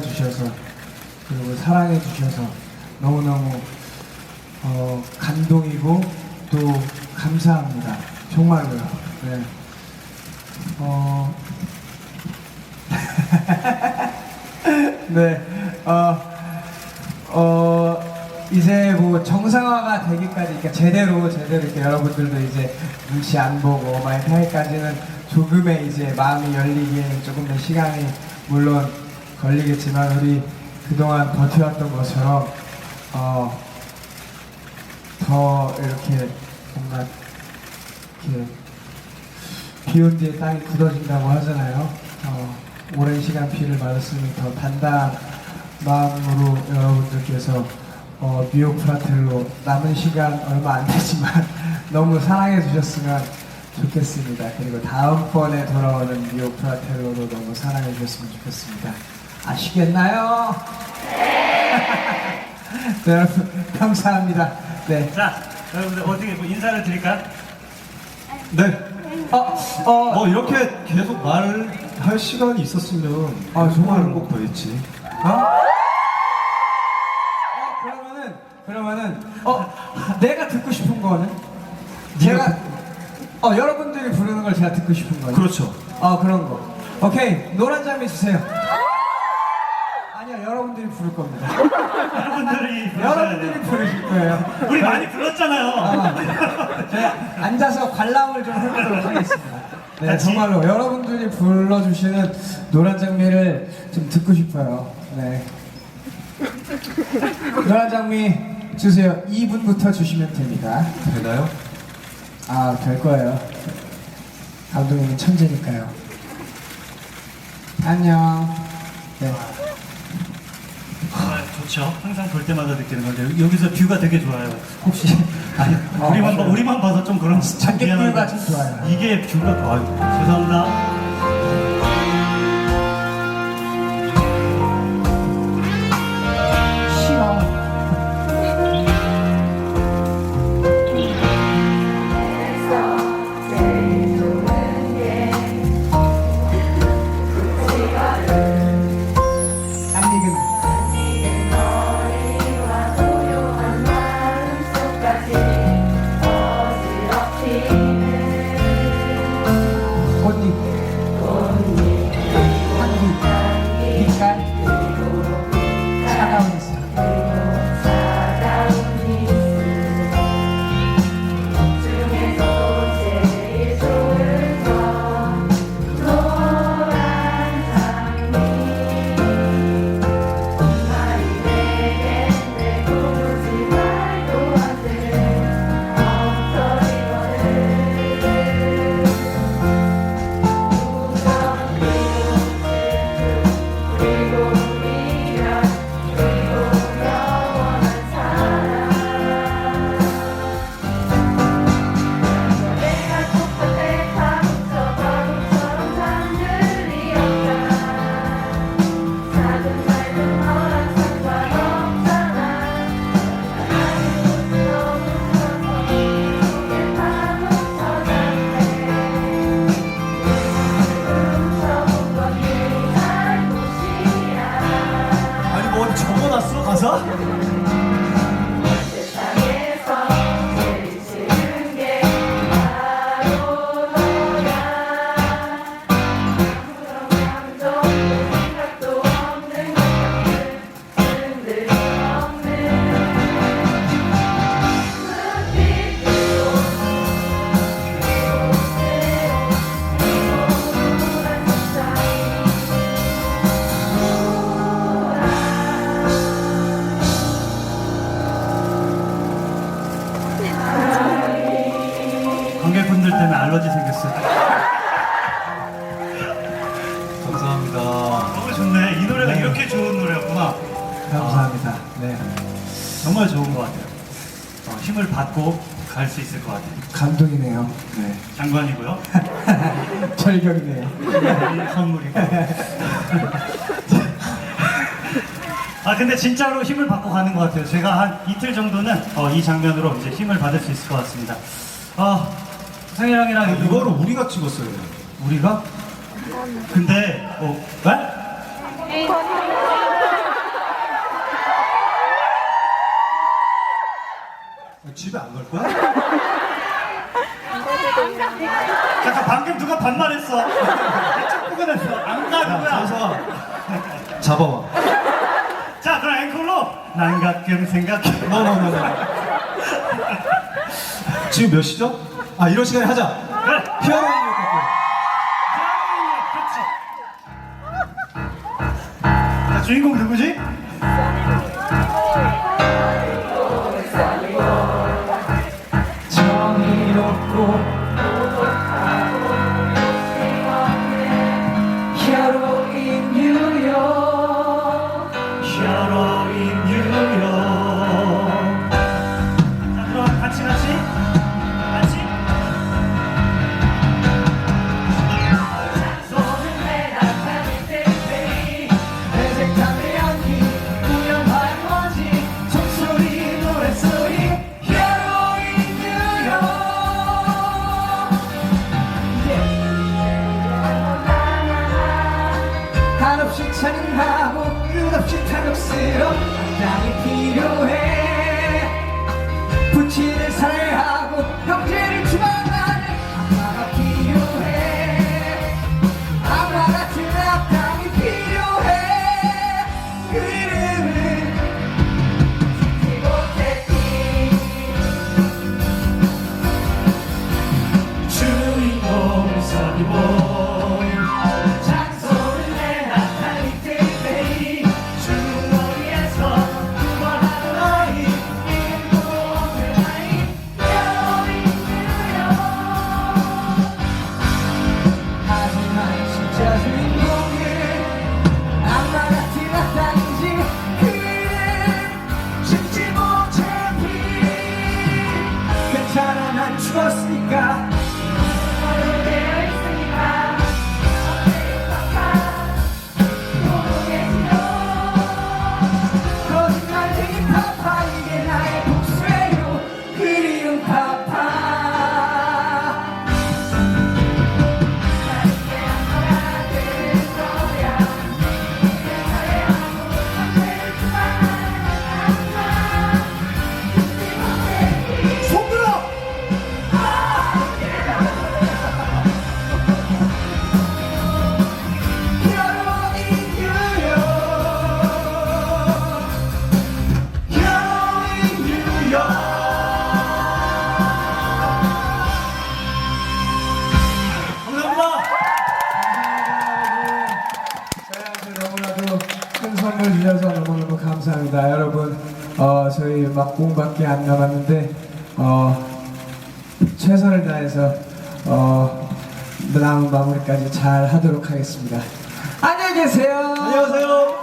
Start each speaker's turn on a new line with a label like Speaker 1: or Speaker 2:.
Speaker 1: 주셔서 그리고 사랑해 주셔서 너무너무 어, 감동이고 또 감사합니다. 정말로요. 네. 어, 네. 어, 어, 이제 뭐 정상화가 되기까지, 그러니까 제대로, 제대로 이렇게 여러분들도 이제 눈치 안 보고 많이 하기까지는 조금의 이제 마음이 열리기에는 조금 더 시간이 물론 걸리겠지만 우리 그동안 버텨왔던 것처럼 어, 더 이렇게 뭔가 이렇게 비온 뒤에 땅이 굳어진다고 하잖아요. 어, 오랜 시간 비를 맞았으니 더 단단한 마음으로 여러분들께서 어, 미오 프라텔로 남은 시간 얼마 안 되지만 너무 사랑해 주셨으면 좋겠습니다. 그리고 다음번에 돌아오는 미오 프라텔로도 너무 사랑해 주셨으면 좋겠습니다. 아시겠나요? 네, 여러분 감사합니다. 네.
Speaker 2: 자, 여러분들 어떻게 뭐 인사를 드릴까요?
Speaker 3: 네.
Speaker 1: 어, 어,
Speaker 3: 뭐 이렇게 계속 말할 시간이 있었으면
Speaker 1: 아, 정말.
Speaker 3: 한곡더 했지.
Speaker 1: 어? 어, 그러면은, 그러면은, 어, 내가 듣고 싶은 거는? 제가, 어, 여러분들이 부르는 걸 제가 듣고 싶은 거예요.
Speaker 3: 그렇죠.
Speaker 1: 어, 그런 거. 오케이, 노란 장미 주세요. 아니요, 여러분들이 부를 겁니다.
Speaker 2: 여러분들이 부르셔야
Speaker 1: 여러분들이. 부르실 거예요.
Speaker 2: 우리 많이 불렀잖아요.
Speaker 1: 아, 제가 앉아서 관람을 좀 해보도록 하겠습니다. 네,
Speaker 2: 같이?
Speaker 1: 정말로 여러분들이 불러주시는 노란 장미를 좀 듣고 싶어요. 네. 노란 장미 주세요. 2분부터 주시면 됩니다.
Speaker 3: 되나요?
Speaker 1: 아, 될 거예요. 감독님은 천재니까요. 안녕. 네.
Speaker 2: 아, 좋죠. 항상 볼 때마다 느끼는 건데 여기서 뷰가 되게 좋아요.
Speaker 1: 혹시 아니, 어,
Speaker 2: 우리만 봐. 우리만 봐서 좀 그런 좀
Speaker 1: 작게
Speaker 2: 미안한데
Speaker 1: 뷰가 참 좋아요.
Speaker 2: 이게 뷰가 좋아요. 죄송합니다. 좋은 노래였구나.
Speaker 1: 감사합니다. 네.
Speaker 2: 정말 좋은 것 같아요. 어, 힘을 받고 갈 수 있을 것 같아요.
Speaker 1: 감동이네요. 네.
Speaker 2: 장관이고요.
Speaker 1: 철경이네요.
Speaker 2: 선물이고. 아 근데 진짜로 힘을 받고 가는 것 같아요. 제가 한 이틀 정도는 어, 이 장면으로 이제 힘을 받을 수 있을 것 같습니다. 아 상이랑 이랑
Speaker 3: 아, 이거를 우리가 찍었어요.
Speaker 2: 우리가? 근데 어 왜? 어, 집에 안 갈 거야?
Speaker 4: 잠깐 방금 누가 반말했어. 축구가 됐어. 안 가는 거야.
Speaker 3: 아, 가서 잡아와.
Speaker 4: 자 그럼 앵콜로 난 가끔 생각해.
Speaker 3: 너너너너. 뭐, 뭐, 뭐, 지금 몇 시죠? 아 이런 시간에 하자. 네.
Speaker 4: 그래. 피아노. 주인공 누구지?
Speaker 1: 탐욕스러운 장이 필요해 감사합니다. 여러분 어, 저희 막 공밖에 안 남았는데 어, 최선을 다해서 어, 남은 마무리까지 잘 하도록 하겠습니다. 안녕히 계세요.
Speaker 3: 안녕하세요.